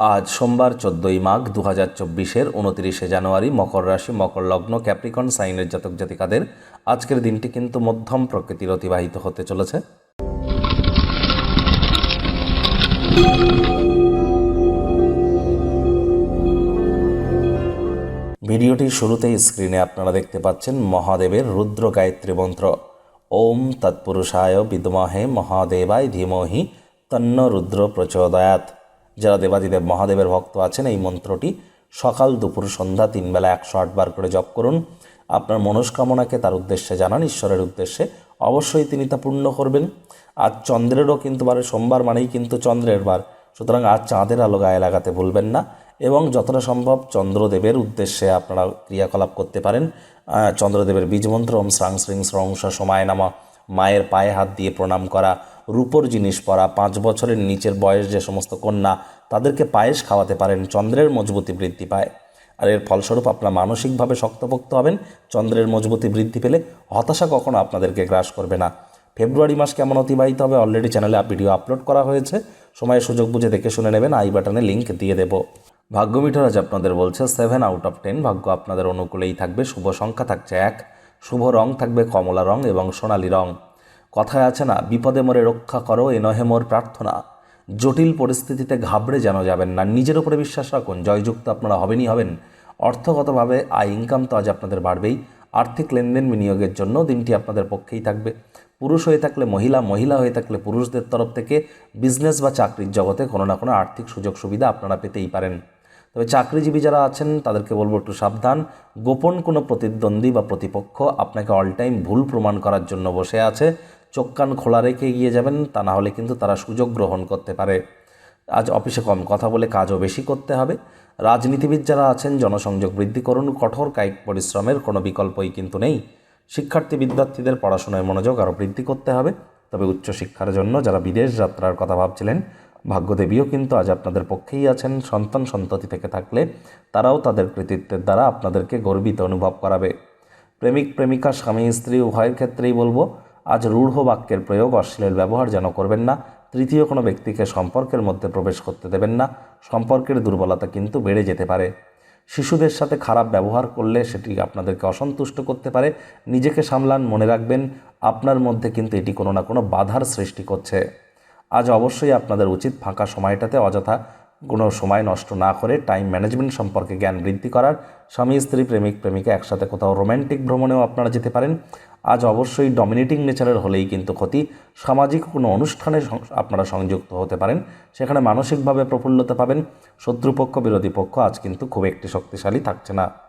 আজ সোমবার চোদ্দই মাঘ দু হাজার চব্বিশের উনতিরিশে জানুয়ারি মকর রাশি, মকর লগ্ন, ক্যাপ্রিকন, সাইনের জাতক জাতিকাদের আজকের দিনটি কিন্তু মধ্যম প্রকৃতির অতিবাহিত হতে চলেছে। ভিডিওটির শুরুতেই স্ক্রিনে আপনারা দেখতে পাচ্ছেন মহাদেবের রুদ্র গায়ত্রী মন্ত্র। ওম তৎপুরুষায় বিদ্মহে মহাদেবায় ধীমহি তন্ন রুদ্র প্রচোদয়াত যারা দেবাদিদেব মহাদেবের ভক্ত আছেন, এই মন্ত্রটি সকাল দুপুর সন্ধ্যা তিন বেলা একশো আটবার করে জপ করুন। আপনার মনস্কামনাকে তার উদ্দেশ্যে জানান, ঈশ্বরের উদ্দেশ্যে অবশ্যই তিনি তা পূর্ণ করবেন। আজ চন্দ্রেরও কিন্তু বারে সোমবার মানেই কিন্তু চন্দ্রের বার। সুতরাং আজ চাঁদের আলো গায়ে লাগাতে ভুলবেন না এবং যতটা সম্ভব চন্দ্রদেবের উদ্দেশ্যে আপনারা ক্রিয়াকলাপ করতে পারেন। চন্দ্রদেবের বীজমন্ত্র ওম শ্রাং শ্রিং শ্রংস সময় নামা। মায়ের পায়ে হাত দিয়ে প্রণাম করা, রূপোর জিনিস পরা, পাঁচ বছরের নিচের বয়স যে সমস্ত কন্যা তাদেরকে পায়েস খাওয়াতে পারেন, চন্দ্রের মজবুতি বৃদ্ধি পায়। আর এর ফলস্বরূপ আপনারা মানসিকভাবে শক্তপোক্ত হবেন, চন্দ্রের মজবুতি বৃদ্ধি পেলে হতাশা কখনো আপনাদেরকে গ্রাস করবে না। ফেব্রুয়ারি মাস কেমন অতিবাহিত হবে অলরেডি চ্যানেলে ভিডিও আপলোড করা হয়েছে। সময় সুযোগ বুঝে দেখে শুনে নেবেন, আই বাটনে লিঙ্ক দিয়ে দেব। ভাগ্য মিটার আজ আপনাদের বলছে সেভেন আউট অফ টেন ভাগ্য আপনাদের অনুকূলেই থাকবে, শুভ সংখ্যা থাকছে এক, শুভ রং থাকবে কমলা রং এবং সোনালি রং। কথায় আছে না, বিপদে মোরে রক্ষা করো, এ নহে মোর প্রার্থনা। জটিল পরিস্থিতিতে ঘাবড়ে যেন যাবেন না। নিজের উপরে বিশ্বাস রাখুন, জয়যুক্ত আপনারা হবেনই হবেন। অর্থগতভাবে আয় ইনকাম তো আজ আপনাদের বাড়বেই। আর্থিক লেনদেন বিনিয়োগের জন্য দিনটি আপনাদের পক্ষেই থাকবে। পুরুষ হয়ে থাকলে মহিলা মহিলা হয়ে থাকলে পুরুষদের তরফ থেকে বিজনেস বা চাকরির জগতে কোনো না কোনো আর্থিক সুযোগ সুবিধা আপনারা পেতেই পারেন। তবে চাকরিজীবী যারা আছেন, তাদেরকে বলব একটু সাবধান। গোপন কোনো প্রতিদ্বন্দ্বী বা প্রতিপক্ষ আপনাকে অল টাইম ভুল প্রমাণ করার জন্য বসে আছে। চোখ কান খোলা রেখে এগিয়ে যাবেন, তা না হলে কিন্তু তারা সুযোগ গ্রহণ করতে পারে। আজ অফিসে কম কথা বলে কাজও বেশি করতে হবে। রাজনীতিবিদ যারা আছেন, জনসংযোগ বৃদ্ধি করুন, কঠোর কায়িক পরিশ্রমের কোনো বিকল্পই কিন্তু নেই। শিক্ষার্থী বিদ্যার্থীদের পড়াশোনায় মনোযোগ আরও বৃদ্ধি করতে হবে। তবে উচ্চশিক্ষার জন্য যারা বিদেশ যাত্রার কথা ভাবছিলেন, ভাগ্যদেবীও কিন্তু আজ আপনাদের পক্ষেই আছেন। সন্তান সন্ততি থেকে থাকলে তারাও তাদের কৃতিত্বের দ্বারা আপনাদেরকে গর্বিত অনুভব করাবে। প্রেমিক, প্রেমিকা, স্বামী, স্ত্রী, উভয়ের ক্ষেত্রেই বলব আজ রূঢ় বাক্যের প্রয়োগ অশ্লীল ব্যবহার যেন করবেন না, তৃতীয় কোনো ব্যক্তিকে সম্পর্কের মধ্যে প্রবেশ করতে দেবেন না, সম্পর্কের দুর্বলতা কিন্তু বেড়ে যেতে পারে। শিশুদের সাথে খারাপ ব্যবহার করলে সেটি আপনাদেরকে অসন্তুষ্ট করতে পারে, নিজেকে সামলান, মনে রাখবেন, আপনার মধ্যে কিন্তু এটি কোনো না কোনো বাধার সৃষ্টি করছে। আজ অবশ্যই আপনাদের উচিত ফাঁকা সময়টাতে অযথা কোনো সময় নষ্ট না করে টাইম ম্যানেজমেন্ট সম্পর্কে জ্ঞান বৃদ্ধি করার স্বামী, স্ত্রী, প্রেমিক, প্রেমিকা একসাথে কোথাও রোম্যান্টিক ভ্রমণেও আপনারা যেতে পারেন। আজ অবশ্যই ডমিনেটিং নেচারের হলেই কিন্তু ক্ষতি। সামাজিক কোনো অনুষ্ঠানে আপনারা সংযুক্ত হতে পারেন। সেখানে মানসিকভাবে প্রফুল্লতা পাবেন। শত্রুপক্ষ, বিরোধী পক্ষ আজ কিন্তু খুব একটি শক্তিশালী থাকছে না।